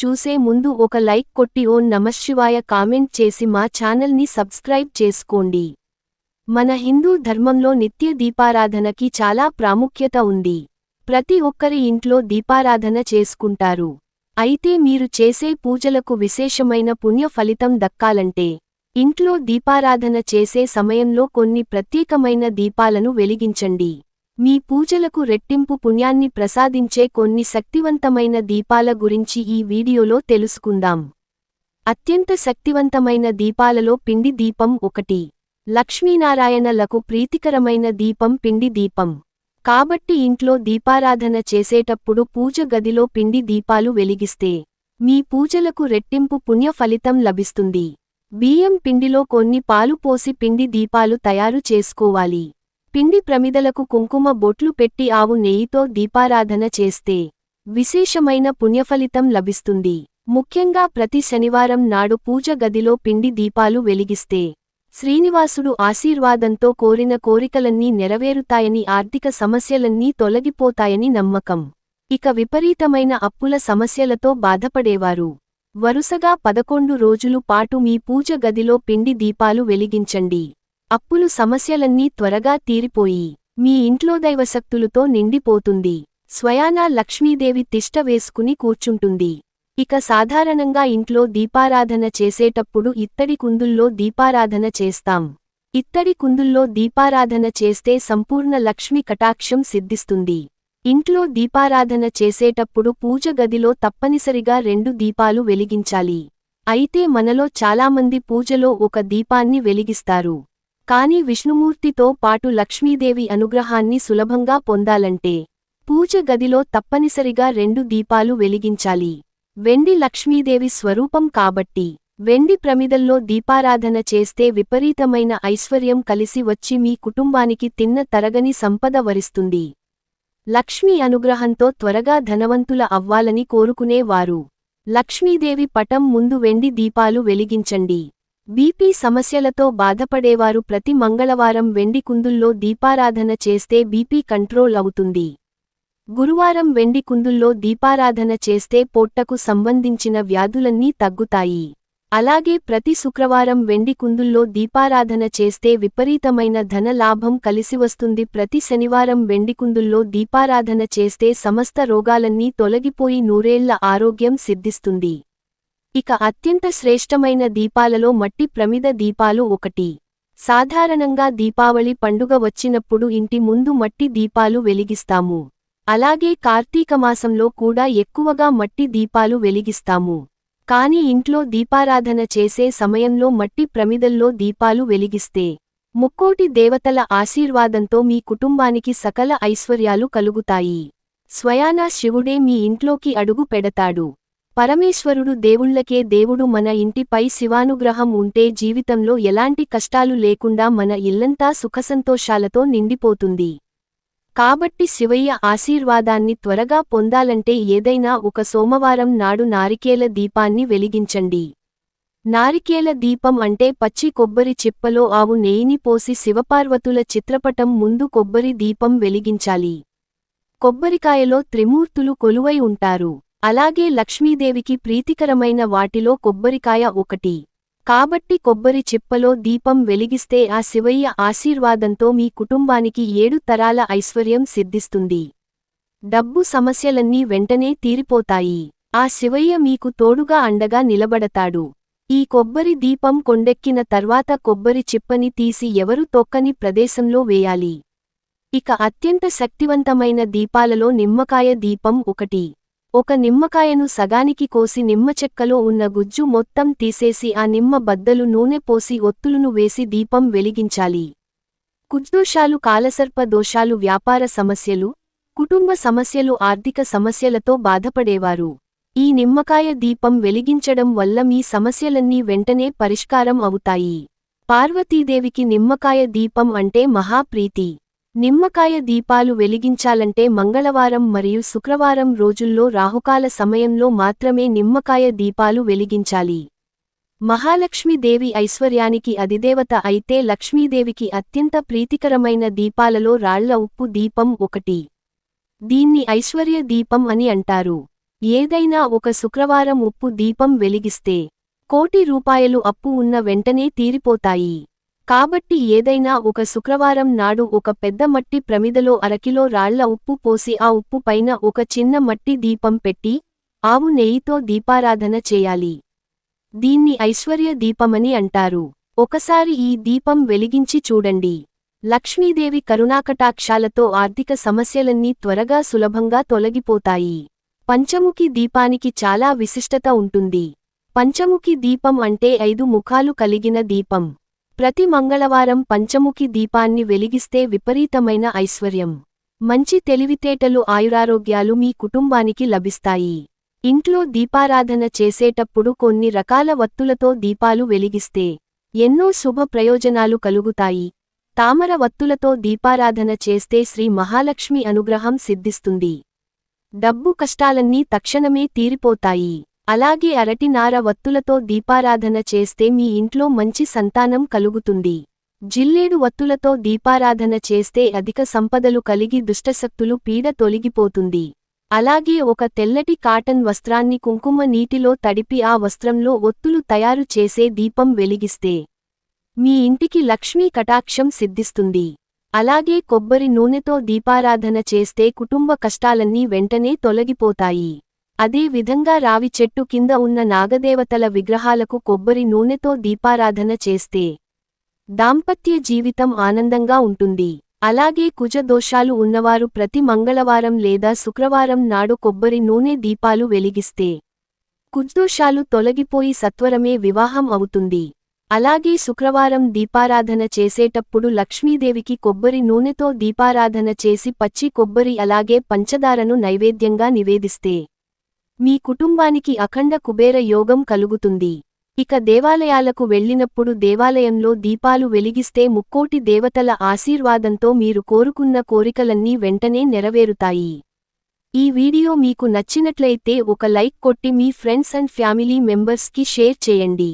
చూసే ముందు ఒక లైక్ కొట్టి ఓ నమశివాయ కామెంట్ చేసి మా ఛానల్ని సబ్స్క్రైబ్ చేసుకోండి. మన హిందూ ధర్మంలో నిత్య దీపారాధనకి చాలా ప్రాముఖ్యత ఉంది. ప్రతి ఒక్కరి ఇంట్లో దీపారాధన చేసుకుంటారు. అయితే మీరు చేసే పూజలకు విశేషమైన పుణ్య ఫలితం దక్కాలంటే ఇంట్లో దీపారాధన చేసే సమయంలో కొన్ని ప్రత్యేకమైన దీపాలను వెలిగించండి. మీ పూజలకు రెట్టింపు పుణ్యాన్ని ప్రసాదించే కొన్ని శక్తివంతమైన దీపాల గురించి ఈ వీడియోలో తెలుసుకుందాం. అత్యంత శక్తివంతమైన దీపాలలో పిండి దీపం ఒకటి. లక్ష్మీనారాయణలకు ప్రీతికరమైన దీపం పిండి దీపం. కాబట్టి ఇంట్లో దీపారాధన చేసేటప్పుడు పూజ గదిలో పిండి దీపాలు వెలిగిస్తే మీ పూజలకు రెట్టింపు పుణ్య ఫలితం లభిస్తుంది. బియ్యం పిండిలో కొన్ని పాలు పోసి పిండి దీపాలు తయారు చేసుకోవాలి. పిండి ప్రమిదలకు కుంకుమ బొట్లు పెట్టి ఆవు నెయ్యితో దీపారాధన చేస్తే విశేషమైన పుణ్యఫలితం లభిస్తుంది. ముఖ్యంగా ప్రతి శనివారం నాడు పూజ గదిలో పిండి దీపాలు వెలిగిస్తే శ్రీనివాసుడు ఆశీర్వాదంతో కోరిన కోరికలన్నీ నెరవేరుతాయని ఆర్థిక సమస్యలన్నీ తొలగిపోతాయని నమ్మకం. ఇక విపరీతమైన అప్పుల సమస్యలతో బాధపడేవారు. వరుసగా పదకొండు రోజులు పాటు మీ పూజ గదిలో పిండి దీపాలు వెలిగించండి. అప్పులు సమస్యలన్నీ త్వరగా తీరిపోయి మీ ఇంట్లో దైవశక్తులతో నిండిపోతుంది. స్వయానా లక్ష్మీదేవి తిష్ట వేసుకుని కూర్చుంటుంది. ఇక సాధారణంగా ఇంట్లో దీపారాధన చేసేటప్పుడు ఇత్తడి కుందుల్లో దీపారాధన చేస్తాం. ఇత్తడి కుందుల్లో దీపారాధన చేస్తే సంపూర్ణ లక్ష్మి కటాక్షం సిద్ధిస్తుంది. ఇంట్లో దీపారాధన చేసేటప్పుడు పూజ గదిలో తప్పనిసరిగా రెండు దీపాలు వెలిగించాలి. అయితే మనలో చాలామంది పూజలో ఒక దీపాన్ని వెలిగిస్తారు. కాని విష్ణుమూర్తితో పాటు లక్ష్మీదేవి అనుగ్రహాన్ని సులభంగా పొందాలంటే పూజ గదిలో తప్పనిసరిగా రెండు దీపాలు వెలిగించాలి. వెండి లక్ష్మీదేవి స్వరూపం కాబట్టి వెండి ప్రమిదల్లో దీపారాధన చేస్తే విపరీతమైన ఐశ్వర్యం కలిసి వచ్చి మీ కుటుంబానికి తిన్న తరగని సంపద వరిస్తుంది. లక్ష్మీ అనుగ్రహంతో త్వరగా ధనవంతుల అవ్వాలని కోరుకునేవారు. లక్ష్మీదేవి పటం ముందు వెండి దీపాలు వెలిగించండి. బీపీ సమస్యలతో బాధపడేవారు ప్రతి మంగళవారం వెండి కుందుల్లో దీపారాధన చేస్తే బీపీ కంట్రోల్ అవుతుంది. గురువారం వెండి కుందుల్లో దీపారాధన చేస్తే పొట్టకు సంబంధించిన వ్యాధులన్నీ తగ్గుతాయి. అలాగే ప్రతి శుక్రవారం వెండి కుందుల్లో దీపారాధన చేస్తే విపరీతమైన ధన లాభం కలిసివస్తుంది ప్రతి శనివారం వెండి కుందుల్లో దీపారాధన చేస్తే సమస్త రోగాలన్నీ తొలగిపోయి నూరేళ్ళ ఆరోగ్యం సిద్ధిస్తుంది. ఇక అత్యంత శ్రేష్టమైన దీపాలలో మట్టి ప్రమిద దీపాలు ఒకటి. సాధారణంగా దీపావళి పండుగ వచ్చినప్పుడు ఇంటి ముందు మట్టి దీపాలు వెలిగిస్తాము. అలాగే కార్తీకమాసంలో కూడా ఎక్కువగా మట్టి దీపాలు వెలిగిస్తాము. కాని ఇంట్లో దీపారాధన చేసే సమయంలో మట్టి ప్రమిదల్లో దీపాలు వెలిగిస్తే ముక్కోటి దేవతల ఆశీర్వాదంతో మీ కుటుంబానికి సకల ఐశ్వర్యాలు కలుగుతాయి. స్వయానా శివుడే మీ ఇంట్లోకి అడుగు పెడతాడు. పరమేశ్వరుడు దేవుళ్ళకే దేవుడు మన ఇంటిపై శివానుగ్రహం ఉంటే జీవితంలో ఎలాంటి కష్టాలు లేకుండా మన ఇల్లంతా సుఖసంతోషాలతో నిండిపోతుంది. కాబట్టి శివయ్య ఆశీర్వాదాన్ని త్వరగా పొందాలంటే ఏదైనా ఒక సోమవారం నాడు నారికేల దీపాన్ని వెలిగించండి. నారికేల దీపం అంటే పచ్చి కొబ్బరి చిప్పలో ఆవు నెయ్యిని పోసి శివపార్వతుల చిత్రపటం ముందు కొబ్బరి దీపం వెలిగించాలి. కొబ్బరికాయలో త్రిమూర్తులు కొలువై ఉంటారు. అలాగే లక్ష్మీదేవికి ప్రీతికరమైన వాటిలో కొబ్బరికాయ ఒకటి. కాబట్టి కొబ్బరి చిప్పలో దీపం వెలిగిస్తే ఆ శివయ్య ఆశీర్వాదంతో మీ కుటుంబానికి ఏడు తరాల ఐశ్వర్యం సిద్ధిస్తుంది. డబ్బు సమస్యలన్నీ వెంటనే తీరిపోతాయి. ఆ శివయ్య మీకు తోడుగా అండగా నిలబడతాడు. ఈ కొబ్బరి దీపం కొండెక్కిన తర్వాత కొబ్బరి చిప్పని తీసి ఎవరు తొక్కని ప్రదేశంలో వేయాలి? ఇక అత్యంత శక్తివంతమైన దీపాలలో నిమ్మకాయ దీపం ఒకటి. ఒక నిమ్మకాయను సగానికి కోసి నిమ్మచెక్కలో ఉన్న గుజ్జు మొత్తం తీసేసి ఆ నిమ్మ బద్దలు నూనె పోసి ఒత్తులును వేసి దీపం వెలిగించాలి. కుజ్దోషాలు కాలసర్ప దోషాలు వ్యాపార సమస్యలు కుటుంబ సమస్యలు ఆర్థిక సమస్యలతో బాధపడేవారు. ఈ నిమ్మకాయ దీపం వెలిగించడం వల్ల మీ సమస్యలన్నీ వెంటనే పరిష్కారం అవుతాయి. పార్వతీదేవికి నిమ్మకాయ దీపం అంటే మహాప్రీతి నిమ్మకాయ దీపాలు వెలిగించాలంటే మంగళవారం మరియు శుక్రవారం రోజుల్లో రాహుకాల సమయంలో మాత్రమే నిమ్మకాయ దీపాలు వెలిగించాలి. మహాలక్ష్మీదేవి ఐశ్వర్యానికి అధిదేవత అయితే లక్ష్మీదేవికి అత్యంత ప్రీతికరమైన దీపాలలో రాళ్ళ ఉప్పు దీపం ఒకటి. దీన్ని ఐశ్వర్య దీపం అని అంటారు. ఏదైనా ఒక శుక్రవారం ఉప్పు దీపం వెలిగిస్తే కోటి రూపాయలు అప్పు ఉన్న వెంటనే తీరిపోతాయి. కాబట్టి ఏదైనా ఒక శుక్రవారం నాడు ఒక పెద్ద మట్టి ప్రమిదలో అరకిలో రాళ్ళ ఉప్పు పోసి ఆ ఉప్పు పైన ఒక చిన్న మట్టి దీపం పెట్టి ఆవు నెయ్యితో దీపారాధన చేయాలి. దీన్ని ఐశ్వర్య దీపమని అంటారు. ఒకసారి ఈ దీపం వెలిగించి చూడండి. లక్ష్మీదేవి కరుణాకటాక్షాలతో ఆర్థిక సమస్యలన్నీ త్వరగా సులభంగా తొలగిపోతాయి. పంచముఖి దీపానికి చాలా విశిష్టత ఉంటుంది. పంచముఖి దీపం అంటే ఐదు ముఖాలు కలిగిన దీపం. ప్రతి మంగళవారం పంచముఖి దీపాన్ని వెలిగిస్తే విపరీతమైన ఐశ్వర్యం. మంచి తెలివితేటలు ఆయురారోగ్యాలు మీ కుటుంబానికి లభిస్తాయి. ఇంట్లో దీపారాధన చేసేటప్పుడు కొన్ని రకాల వత్తులతో దీపాలు వెలిగిస్తే ఎన్నో శుభ ప్రయోజనాలు కలుగుతాయి. తామర వత్తులతో దీపారాధన చేస్తే శ్రీ మహాలక్ష్మి అనుగ్రహం సిద్ధిస్తుంది. డబ్బు కష్టాలన్నీ తక్షణమే తీరిపోతాయి. అలాగే అరటినార వత్తులతో దీపారాధన చేస్తే మీ ఇంట్లో మంచి సంతానం కలుగుతుంది. జిల్లేడు వత్తులతో దీపారాధన చేస్తే అధిక సంపదలు కలిగి దుష్టశక్తులు పీడ తొలగిపోతుంది. అలాగే ఒక తెల్లటి కాటన్ వస్త్రాన్ని కుంకుమ నీటిలో తడిపి ఆ వస్త్రంలో ఒత్తులు తయారు చేసే దీపం వెలిగిస్తే మీ ఇంటికి లక్ష్మీ కటాక్షం సిద్ధిస్తుంది. అలాగే కొబ్బరి నూనెతో దీపారాధన చేస్తే కుటుంబ కష్టాలన్నీ వెంటనే తొలగిపోతాయి. అదే విధంగా రావి చెట్టు కింద ఉన్న నాగదేవతల విగ్రహాలకు కొబ్బరి నూనెతో దీపారాధన చేస్తే దాంపత్య జీవితం ఆనందంగా ఉంటుంది. అలాగే కుజదోషాలు ఉన్నవారు ప్రతి మంగళవారం లేదా శుక్రవారం నాడు కొబ్బరి నూనె దీపాలు వెలిగిస్తే కుజ్దోషాలు తొలగిపోయి సత్వరమే వివాహం అవుతుంది. అలాగే శుక్రవారం దీపారాధన చేసేటప్పుడు లక్ష్మీదేవికి కొబ్బరి నూనెతో దీపారాధన చేసి పచ్చి కొబ్బరి అలాగే పంచదారను నైవేద్యంగా నివేదిస్తే మీ కుటుంబానికి అఖండ కుబేర యోగం కలుగుతుంది. ఇక దేవాలయాలకు వెళ్ళినప్పుడు దేవాలయంలో దీపాలు వెలిగిస్తే ముక్కోటి దేవతల ఆశీర్వాదంతో మీరు కోరుకున్న కోరికలన్నీ వెంటనే నెరవేరుతాయి. ఈ వీడియో మీకు నచ్చినట్లయితే ఒక లైక్ కొట్టి మీ ఫ్రెండ్స్ అండ్ ఫ్యామిలీ మెంబర్స్కి షేర్ చేయండి.